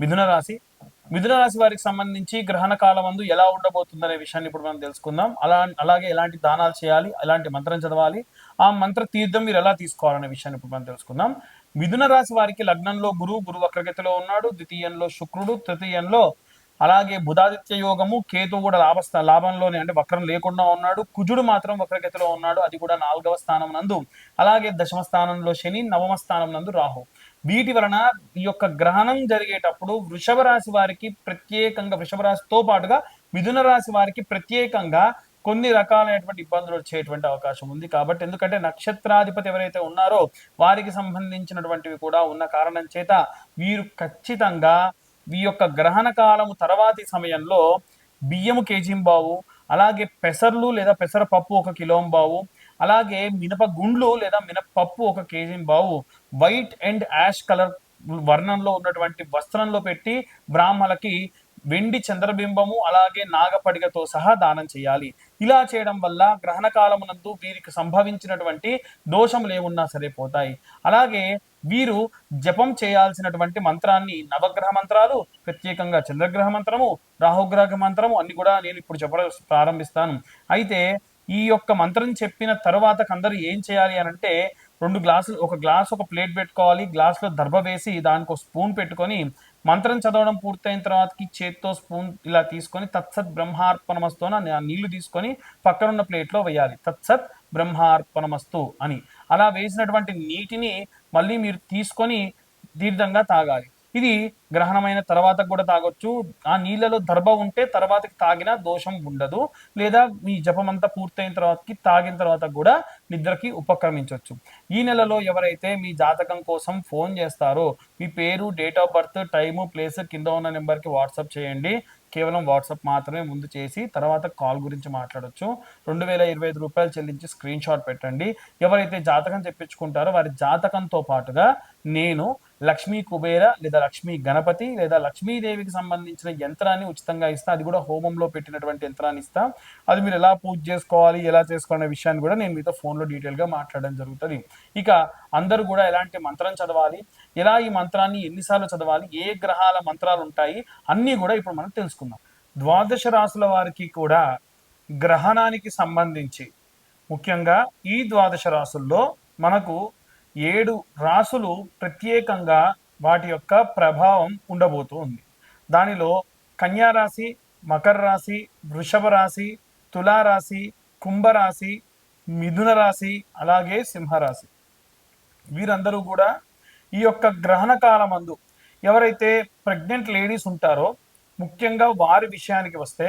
మిథున రాశి. మిథున రాశి వారికి సంబంధించి గ్రహణ కాలం అందు ఎలా ఉండబోతుందనే విషయాన్ని ఇప్పుడు మనం తెలుసుకుందాం. అలా అలాగే ఎలాంటి దానాలు చేయాలి ఎలాంటి మంత్రం చదవాలి ఆ మంత్ర తీర్థం మీరు ఎలా తీసుకోవాలనే విషయాన్ని ఇప్పుడు మనం తెలుసుకుందాం. మిథున రాశి వారికి లగ్నంలో గురువు గురు వక్రగతిలో ఉన్నాడు. ద్వితీయంలో శుక్రుడు తృతీయంలో అలాగే బుధాదిత్య యోగము కేతు కూడా లాభస్థ లాభంలోనే అంటే వక్రం లేకుండా ఉన్నాడు. కుజుడు మాత్రం వక్రగతిలో ఉన్నాడు. అది కూడా నాలుగవ స్థానం నందు. అలాగే దశమ స్థానంలో శని నవమ స్థానం నందు రాహు. వీటి వలన ఈ యొక్క గ్రహణం జరిగేటప్పుడు వృషభ రాశి వారికి ప్రత్యేకంగా వృషభ రాశితో పాటుగా మిథున రాశి వారికి ప్రత్యేకంగా కొన్ని రకాలైనటువంటి ఇబ్బందులు వచ్చేటువంటి అవకాశం ఉంది. కాబట్టి ఎందుకంటే నక్షత్రాధిపతి ఎవరైతే ఉన్నారో వారికి సంబంధించినటువంటివి కూడా ఉన్న కారణం చేత వీరు ఖచ్చితంగా ఈ యొక్క గ్రహణ కాలము తర్వాతి సమయంలో బియ్యము కేజీంబావు అలాగే పెసర్లు లేదా పెసరపప్పు ఒక కిలోంబావు అలాగే మినప గుండ్లు లేదా మినపప్పు ఒక కేజీ బావు వైట్ అండ్ యాష్ కలర్ వర్ణంలో ఉన్నటువంటి వస్త్రంలో పెట్టి బ్రాహ్మలకి వెండి చంద్రబింబము అలాగే నాగపడిగతో సహా దానం చేయాలి. ఇలా చేయడం వల్ల గ్రహణ కాలమునందు వీరికి సంభవించినటువంటి దోషములు ఏమున్నా సరే పోతాయి. అలాగే వీరు జపం చేయాల్సినటువంటి మంత్రాన్ని నవగ్రహ మంత్రాలు ప్రత్యేకంగా చంద్రగ్రహ మంత్రము రాహుగ్రహ మంత్రము అన్ని కూడా నేను ఇప్పుడు చెప్ప ప్రారంభిస్తాను. అయితే ఈ యొక్క మంత్రం చెప్పిన తర్వాత అందరూ ఏం చేయాలి అని అంటే రెండు గ్లాసులు ఒక గ్లాస్ ఒక ప్లేట్ పెట్టుకోవాలి గ్లాసులో దర్భ వేసి దానికి ఒక స్పూన్ పెట్టుకొని మంత్రం చదవడం పూర్తయిన తర్వాతకి చేత్తో స్పూన్ ఇలా తీసుకొని తత్సత్ బ్రహ్మార్పణమస్తు అని ఆ నీళ్ళు తీసుకొని పక్కనున్న ప్లేట్లో వేయాలి. తత్సత్ బ్రహ్మార్పణమస్తు అని. అలా వేసినటువంటి నీటిని మళ్ళీ మీరు తీసుకొని దీర్ఘంగా తాగాలి. ఇది గ్రహణమైన తర్వాత కూడా తాగొచ్చు. ఆ నీళ్ళలో దర్భ ఉంటే తర్వాతకి తాగినా దోషం ఉండదు. లేదా మీ జపమంతా పూర్తయిన తర్వాతకి తాగిన తర్వాత కూడా నిద్రకి ఉపక్రమించవచ్చు ఈ నెలలో ఎవరైతే మీ జాతకం కోసం ఫోన్ చేస్తారో మీ పేరు date of birth time place కింద ఉన్న నెంబర్కి వాట్సాప్ చేయండి. కేవలం వాట్సాప్ మాత్రమే ముందు చేసి తర్వాత కాల్ గురించి మాట్లాడొచ్చు. రెండు వేల ఇరవై ఐదు రూపాయలు చెల్లించి స్క్రీన్ షాట్ పెట్టండి. ఎవరైతే జాతకం చెప్పించుకుంటారో వారి జాతకంతో పాటుగా నేను లక్ష్మీ కుబేర లేదా లక్ష్మీ గణపతి లేదా లక్ష్మీదేవికి సంబంధించిన యంత్రాన్ని ఉచితంగా ఇస్తా. అది కూడా హోమంలో పెట్టినటువంటి యంత్రాన్ని ఇస్తా. అది మీరు ఎలా పూజ చేసుకోవాలి ఎలా చేసుకోవాలనే విషయాన్ని కూడా నేను మీతో ఫోన్లో డీటెయిల్గా మాట్లాడడం జరుగుతుంది. ఇక అందరూ కూడా ఎలాంటి మంత్రం చదవాలి ఎలా ఈ మంత్రాన్ని ఎన్నిసార్లు చదవాలి ఏ గ్రహాల మంత్రాలు ఉంటాయి అన్నీ కూడా ఇప్పుడు మనం తెలుసుకుందాం. ద్వాదశ రాసుల వారికి కూడా గ్రహణానికి సంబంధించి ముఖ్యంగా ఈ ద్వాదశ రాసుల్లో మనకు ఏడు రాసులు ప్రత్యేకంగా వాటి యొక్క ప్రభావం ఉండబోతూ ఉంది. దానిలో కన్యారాశి మకర రాశి వృషభ రాశి తులారాశి కుంభరాశి మిథున రాశి అలాగే సింహరాశి. వీరందరూ కూడా ఈ యొక్క గ్రహణ కాలమందు ఎవరైతే ప్రెగ్నెంట్ లేడీస్ ఉంటారో ముఖ్యంగా వారి విషయానికి వస్తే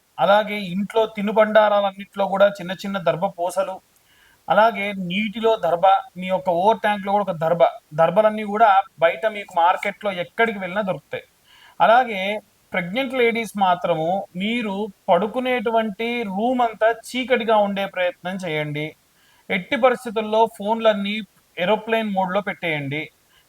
అలాగే ఇంట్లో తినుబండారాలన్నింటిలో కూడా చిన్న చిన్న దర్భ పూసలు అలాగే నీటిలో దర్భ మీ యొక్క ఓవర్ ట్యాంక్లో కూడా ఒక దర్భ. దర్భలన్నీ కూడా బయట మీకు మార్కెట్లో ఎక్కడికి వెళ్ళినా దొరుకుతాయి. అలాగే ప్రెగ్నెంట్ లేడీస్ మాత్రము మీరు పడుకునేటువంటి రూమ్ అంతా చీకటిగా ఉండే ప్రయత్నం చేయండి. ఎట్టి పరిస్థితుల్లో ఫోన్లన్నీ ఏరోప్లేన్ మోడ్లో పెట్టేయండి.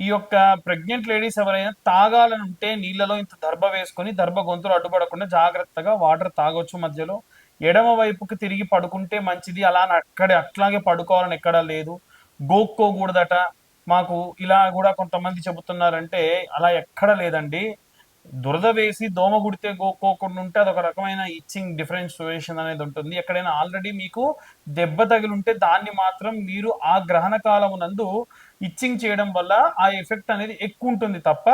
ఈ యొక్క ప్రెగ్నెంట్ లేడీస్ ఎవరైనా తాగాలని ఉంటే నీళ్ళలో ఇంత దర్భ వేసుకొని దర్భ గొంతులు అడ్డుపడకుండా జాగ్రత్తగా వాటర్ తాగొచ్చు మధ్యలో. ఎడమ వైపుకి తిరిగి పడుకుంటే మంచిది. అలా అని అక్కడే అట్లాగే పడుకోవాలని ఎక్కడా లేదు. గోక్కోకూడదట. మాకు ఇలా కూడా కొంతమంది చెబుతున్నారంటే అలా ఎక్కడ లేదండి. దురద వేసి దోమ గుడితే గోక్కోకుండా ఉంటే అదొక రకమైన ఇచ్చింగ్ డిఫరెన్షియేషన్ అనేది ఉంటుంది. ఎక్కడైనా ఆల్రెడీ మీకు దెబ్బ తగిలి ఉంటే దాన్ని మాత్రం మీరు ఆ గ్రహణ కాలం నందు ఇచ్చింగ్ చేయడం వల్ల ఆ ఎఫెక్ట్ అనేది ఎక్కువ ఉంటుంది తప్ప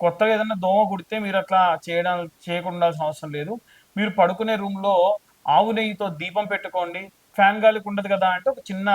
కొత్తగా ఏదైనా దోమ కుడితే మీరు అట్లా చేయడం చేయకుండా అవసరం లేదు. మీరు పడుకునే రూమ్లో ఆవు నెయ్యితో దీపం పెట్టుకోండి. ఫ్యాన్ గాలికి ఉండదు కదా అంటే ఒక చిన్న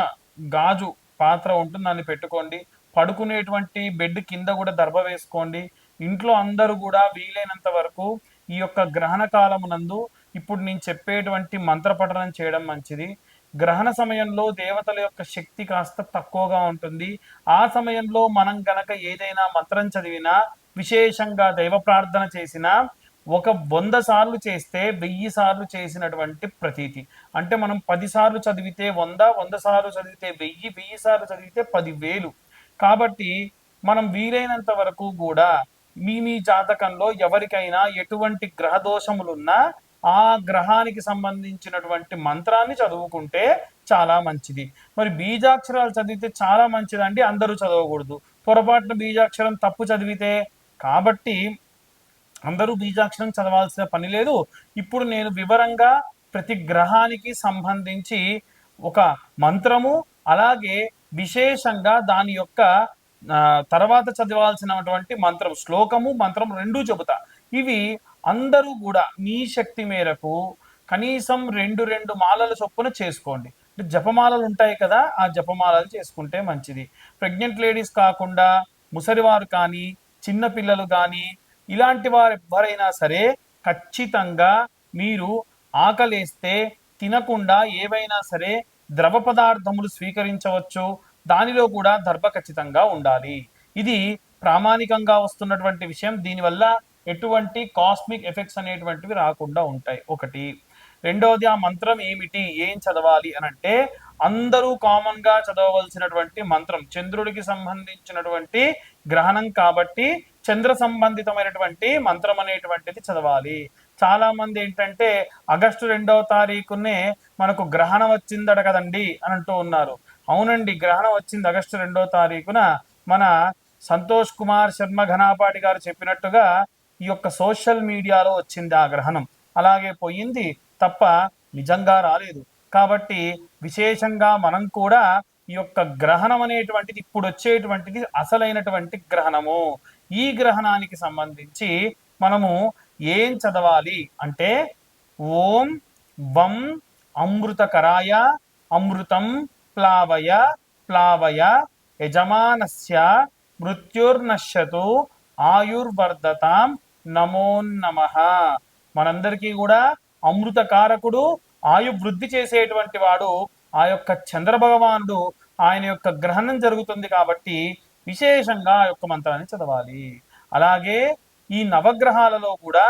గాజు పాత్ర ఉంటుంది. దాన్ని పెట్టుకోండి. పడుకునేటువంటి బెడ్ కింద కూడా దర్భ వేసుకోండి. ఇంట్లో అందరూ కూడా వీలైనంత వరకు ఈ యొక్క గ్రహణ కాలమునందు ఇప్పుడు నేను చెప్పేటువంటి మంత్ర పఠనం చేయడం మంచిది. గ్రహణ సమయంలో దేవతల యొక్క శక్తి కాస్త తక్కువగా ఉంటుంది. ఆ సమయంలో మనం గనక ఏదైనా మంత్రం చదివినా విశేషంగా దైవ ప్రార్థన చేసినా ఒక వంద సార్లు చేస్తే వెయ్యి సార్లు చేసినటువంటి ప్రతీతి. అంటే మనం పది సార్లు చదివితే వంద వంద సార్లు చదివితే వెయ్యి వెయ్యి సార్లు చదివితే పదివేలు. కాబట్టి మనం వీలైనంత వరకు కూడా మీ మీ జాతకంలో ఎవరికైనా ఎటువంటి గ్రహ దోషములున్నా ఆ గ్రహానికి సంబంధించినటువంటి మంత్రాన్ని చదువుకుంటే చాలా మంచిది. మరి బీజాక్షరాలు చదివితే చాలా మంచిదండి అందరూ చదవకూడదు. పొరపాటున బీజాక్షరం తప్పు చదివితే కాబట్టి అందరూ బీజాక్షరం చదవాల్సిన పని లేదు. ఇప్పుడు నేను వివరంగా ప్రతి గ్రహానికి సంబంధించి ఒక మంత్రము అలాగే విశేషంగా దాని యొక్క తర్వాత చదవాల్సినటువంటి మంత్రం శ్లోకము మంత్రం రెండూ చెబుతా. ఇవి అందరూ కూడా మీ శక్తి మేరకు కనీసం రెండు రెండు మాలల చొప్పున చేసుకోండి. అంటే జపమాలలు ఉంటాయి కదా ఆ జపమాలలు చేసుకుంటే మంచిది. ప్రెగ్నెంట్ లేడీస్ కాకుండా ముసలివారు కానీ చిన్న పిల్లలు కానీ ఇలాంటి వారు ఎవరైనా సరే ఖచ్చితంగా మీరు ఆకలేస్తే తినకుండా ఏవైనా సరే ద్రవ పదార్థములు స్వీకరించవచ్చు. దానిలో కూడా దర్భ ఖచ్చితంగా ఉండాలి. ఇది ప్రామాణికంగా వస్తున్నటువంటి విషయం. దీనివల్ల ఎటువంటి కాస్మిక్ ఎఫెక్ట్స్ అనేటువంటివి రాకుండా ఉంటాయి. ఒకటి. రెండవది ఆ మంత్రం ఏమిటి? ఏం చదవాలి అని అంటే అందరూ కామన్గా చదవవలసినటువంటి మంత్రం చంద్రుడికి సంబంధించినటువంటి గ్రహణం కాబట్టి చంద్ర సంబంధితమైనటువంటి మంత్రం అనేటువంటిది చదవాలి. చాలా మంది ఏంటంటే ఆగస్టు రెండవ తారీఖునే మనకు గ్రహణం వచ్చిందట కదండి అని అంటూ ఉన్నారు. అవునండి గ్రహణం వచ్చింది ఆగస్టు రెండవ తారీఖున. మన సంతోష్ కుమార్ శర్మ ఘనాపాటి గారు చెప్పినట్టుగా ఈ యొక్క సోషల్ మీడియాలో వచ్చింది ఆ గ్రహణం. అలాగే పోయింది తప్ప నిజంగా రాలేదు. కాబట్టి విశేషంగా మనం కూడా ఈ యొక్క గ్రహణం అనేటువంటిది ఇప్పుడు వచ్చేటువంటిది అసలైనటువంటి గ్రహణము. ఈ గ్రహణానికి సంబంధించి మనము ఏం చదవాలి అంటే ఓం వం అమృతకరాయ అమృతం ప్లావయ ప్లావయ యజమానస్య మృత్యుర్నశ్యతు ఆయుర్వర్ధతాం నమో మనందరికీ కూడా అమృతకారకుడు ఆయు వృద్ధి చేసేటువంటి వాడు ఆ యొక్క చంద్రభగవానుడు ఆయన యొక్క గ్రహణం జరుగుతుంది కాబట్టి విశేషంగా ఆ యొక్క మంత్రాన్ని చదవాలి. అలాగే ఈ నవగ్రహాలలో కూడా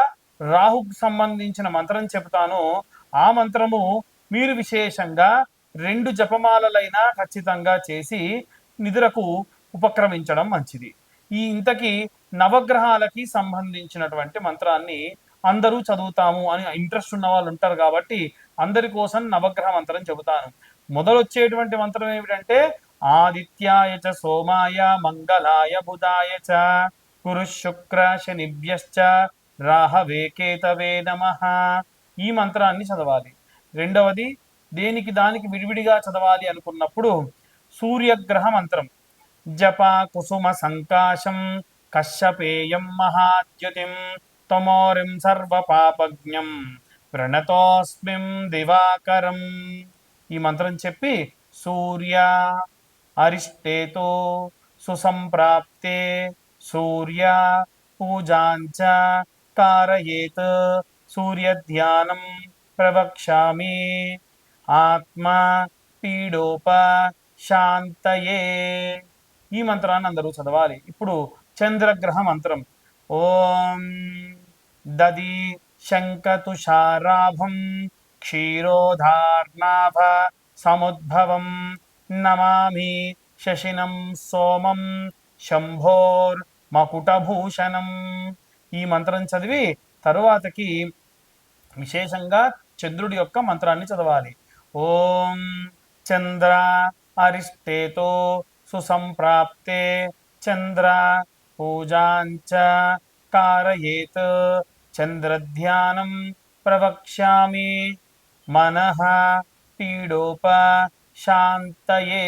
రాహుకు సంబంధించిన మంత్రం చెబుతాను. ఆ మంత్రము మీరు విశేషంగా రెండు జపమాలలైనా ఖచ్చితంగా చేసి నిద్రకు ఉపక్రమించడం మంచిది. ఈ ఇంతకి నవగ్రహాలకి సంబంధించినటువంటి మంత్రాన్ని అందరూ చదువుతాము అని ఇంట్రెస్ట్ ఉన్న వాళ్ళు ఉంటారు కాబట్టి అందరి కోసం నవగ్రహ మంత్రం చెబుతాను. మొదలొచ్చేటువంటి మంత్రం ఏమిటంటే ఆదిత్యాయ చ సోమాయ మంగళాయ బుధాయ చ కురు శుక్ర శనిభ్యశ్చ రాహవే కేతవే నమ. ఈ మంత్రాన్ని చదవాలి. రెండవది దేనికి దానికి విడివిడిగా చదవాలి అనుకున్నప్పుడు సూర్యగ్రహ మంత్రం. జప కుసుమ సంకాశం కశ్యపేయం మహాద్యుతిం తమోరిం సర్వపాపజ్ఞం ప్రణతోస్మిం దివాకరం. ఈ మంత్రం చెప్పి సూర్య అరిష్టేతో సుసంప్రాప్తే సూర్య పూజాంచ కారయేత్ సూర్య ధ్యానం ఆత్మ పీడోప శాంతయే ఈ మంత్రాన్ని అందరూ చదవాలి. ఇప్పుడు చంద్రగ్రహ మంత్రం. ఓం దది శంకతుషారాభం క్షీరోధార్నాభ సముద్భవం నమామి శశినం సోమం శంభోర్ మకుటభూషణం. ఈ మంత్రం చదివి తరువాతకి విశేషంగా చంద్రుడి యొక్క మంత్రాన్ని చదవాలి. ఓం చంద్ర అరిష్టేతో సుసంప్రాప్తే చంద్ర పూజాంచ కారయేత్. చంద్రధ్యానం ప్రవక్ష్యామి. మనః పీడోప శాంతయే.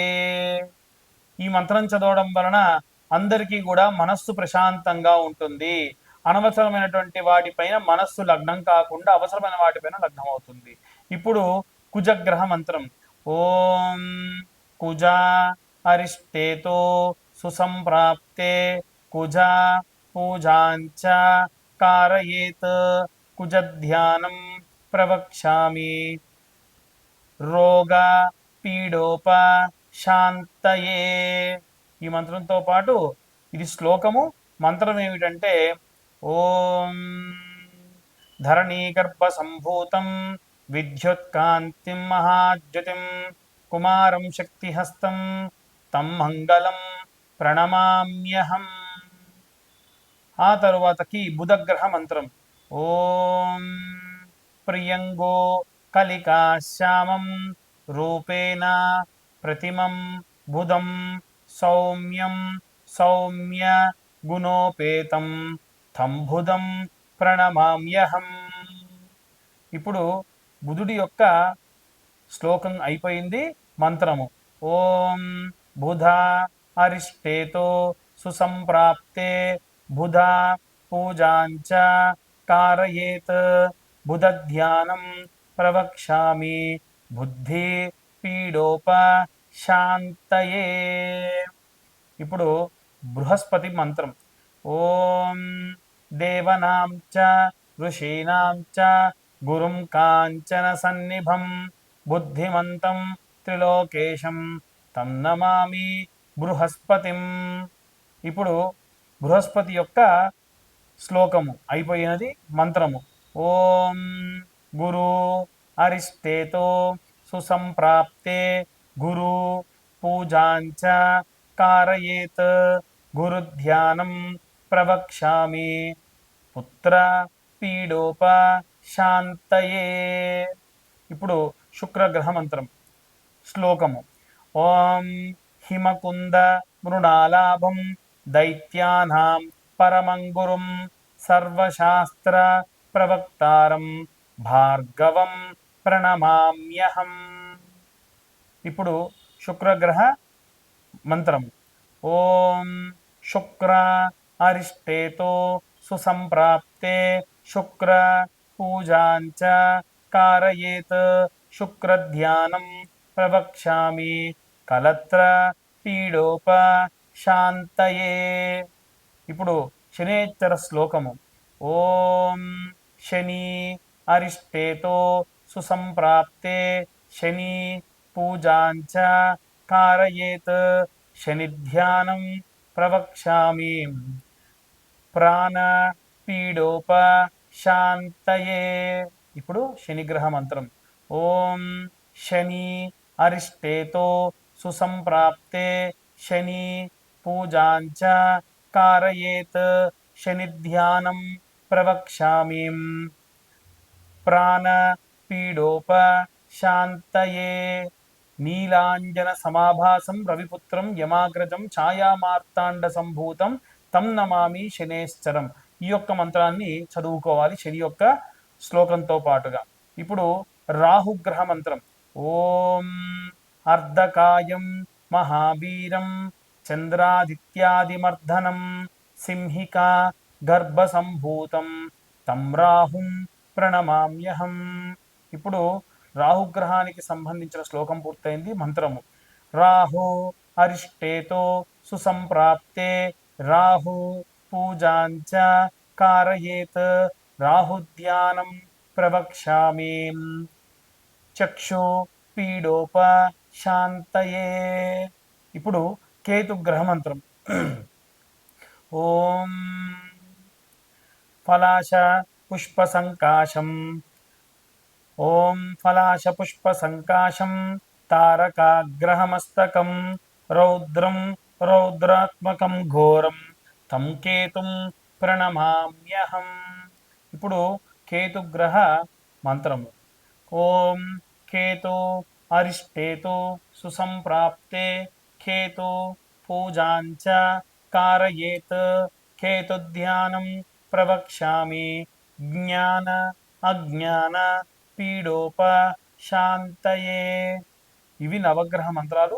ఈ మంత్రం చదవడం వలన అందరికీ కూడా మనస్సు ప్రశాంతంగా ఉంటుంది. అనవసరమైనటువంటి వాటిపైన మనస్సు లగ్నం కాకుండా అవసరమైన వాటిపైన లగ్నం అవుతుంది. ఇప్పుడు కుజగ్రహ మంత్రం ఓం కుజ అరిష్టేతో సుసంప్రాప్తే కుజ పూజాంచ కారయేత్ కుజధ్యానం ప్రవక్ష్యామి. రోగ పీడోప శాంతయే. ఈ మంత్రంతో పాటు ఇది శ్లోకము. మంత్రం ఏమిటంటే ఓం ధరణీగర్భ సంభూతం విద్యుత్కాంతిం మహాజ్యోతిం కుమారం శక్తిహస్తం తం మంగళం ప్రణమామ్యహం ఆ తరువాతకి బుధగ్రహ మంత్రం. ఓం ప్రియంగో కలికాశ్యామం రూపేణ ప్రతిమం బుధం సౌమ్యం సౌమ్య గుణోపేతం తం బుధం ప్రణమామ్యహం। ఇప్పుడు బుధుడి యొక్క శ్లోకం అయిపోయింది మంత్రము. ఓం బుధ అరిష్టేతో సుసంప్రాప్తే బుధ పూజాంచ కారయేత్ బుధ ధ్యానం ప్రవక్ష్యామి బుద్ధి పీడోప శాంతయే ఇప్పుడు బృహస్పతి మంత్రం. ఓం దేవనాం చ ఋషీణాం చ గురుం కాంచన సన్నిభం బుద్ధిమంతం త్రిలోకేశం తం నమామి బృహస్పతిం. ఇప్పుడు బృహస్పతి యొక్క శ్లోకము అయిపోయినది మంత్రము. ఓం గురు అరిష్టేతో సుసంప్రాప్తే గురు పూజాంచ కారయేత్ గురుధ్యానం ప్రవక్ష్యామి. పుత్ర పీడోప శాంతయే ఇప్పుడు శుక్రగ్రహ మంత్రం శ్లోకము. ఓం హిమకుంద మృణాలాభం దైత్యానాం పరమంగురుం సర్వశాస్త్ర ప్రవక్తారం భార్గవం ప్రణమామ్యహం. ఇప్పుడు శుక్రగ్రహ మంత్రం ఓం శుక్ర అరిష్టేతో సుసంప్రాప్తే శుక్ర పూజాంచ కారయేత్ శుక్రధ్యానం ప్రవక్ష్యామి కలత్ర పీడోప శాంతయే ఇప్పుడు శనేచ్చర శ్లోకము. ఓం శని అరిష్టేతో సుసంప్రాప్తే శని పూజాంచ కారయేత్ శనిధ్యానం ప్రవక్ష్యామి. ప్రాణ పీడోప శాంతయే. ఇప్పుడు శనిగ్రహ మంత్రం. ఓం శని అరిష్టేతో సుసంప్రాప్తే శని పూజాంచ కారయేత్ శనిధ్యానం ప్రవక్ష్యామి. ప్రాణ పీడోప శాంతయే. నీలాంజన సమాభాసం రవిపుత్రం యమాగ్రజం ఛాయామార్తాండ సంభూతం తం నమామి శనేశ్చరం. ఈ యొక్క మంత్రాన్ని చదువుకోవాలి శని యొక్క శ్లోకంతో పాటుగా. ఇప్పుడు రాహుగ్రహ మంత్రం. ఓం అర్ధకాయం మహావీరం చంద్రాదిత్యాదిమర్ధనం గర్భ గర్భసంభూతం తం రాహుం ప్రణమామ్యహం. ఇప్పుడు రాహుగ్రహానికి సంబంధించిన శ్లోకం పూర్తయింది మంత్రము. రాహు అరిష్టేతో సుసంప్రాప్తే రాహు పూజాంచ కారయేత్ రాహుధ్యానం ప్రవక్ష్యామి చక్షు పీడోప శాంతయే ఇప్పుడు కేతు గ్రహమంత్రం ఓం ఫలాశ పుష్ప సంకాశం ఓం ఫలాశ పుష్ప సంకాశం తారకాగ్రహమస్తకం రౌద్రం రౌద్రాత్మకం ఘోరం తం కేతుం ప్రణమామ్యహం. ఇప్పుడు కేతుగ్రహ మంత్రము. ఓం కేతు అరిష్టేతు సుసంప్రాప్తే కేతు పూజాంచ కారయేత్. కేతుధ్యానం ప్రవక్ష్యామి జ్ఞాన అజ్ఞాన పీడోప శాంతయే ఇవి నవగ్రహ మంత్రాలు.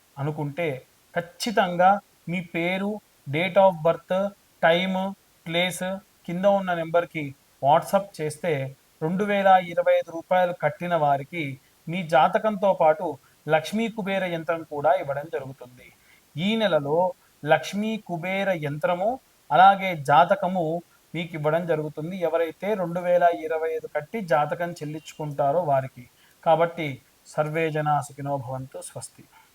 అనుకుంటే ఖచ్చితంగా మీ పేరు date of birth time place కింద ఉన్న నెంబర్కి వాట్సప్ చేస్తే రెండు వేల ఇరవై ఐదు రూపాయలు కట్టిన వారికి మీ జాతకంతో పాటు లక్ష్మీ కుబేర యంత్రం కూడా ఇవ్వడం జరుగుతుంది. ఈ నెలలో లక్ష్మీ కుబేర యంత్రము అలాగే జాతకము మీకు ఇవ్వడం జరుగుతుంది. ఎవరైతే రెండు వేల ఇరవై ఐదు కట్టి జాతకం చెల్లించుకుంటారో వారికి. కాబట్టి సర్వే జనా సుఖినో భవంతు స్వస్తి.